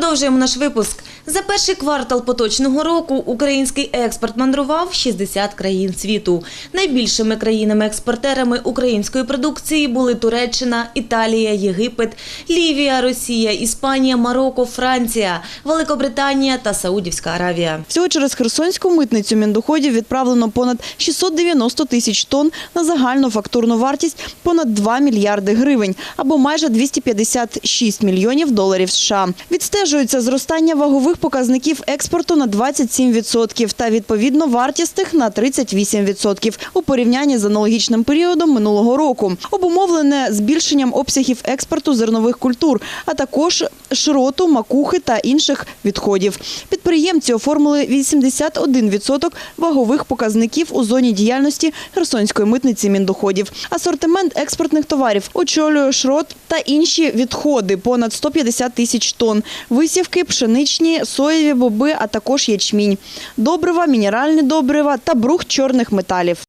Продовжуємо наш випуск. За перший квартал поточного року український експорт мандрував в 60 країн світу. Найбільшими країнами-експортерами української продукції були Туреччина, Італія, Єгипет, Лівія, Росія, Іспанія, Марокко, Франція, Великобританія та Саудівська Аравія. Всього через Херсонську митницю міндоходів відправлено понад 690 тисяч тонн на загальну фактурну вартість понад 2 мільярди гривень або майже 256 мільйонів доларів США. Відстежується зростання вагових показників експорту на 27% та відповідно вартісних на 38% у порівнянні з аналогічним періодом минулого року. Обумовлене збільшенням обсягів експорту зернових культур, а також шроту, макухи та інших відходів. Підприємці оформили 81% вагових показників у зоні діяльності Херсонської митниці міндоходів. Асортимент експортних товарів очолює шрот та інші відходи – понад 150 тисяч тонн, висівки, пшеничні, соєві боби, а також ячмінь, добрива, мінеральні добрива та брухт чорних металів.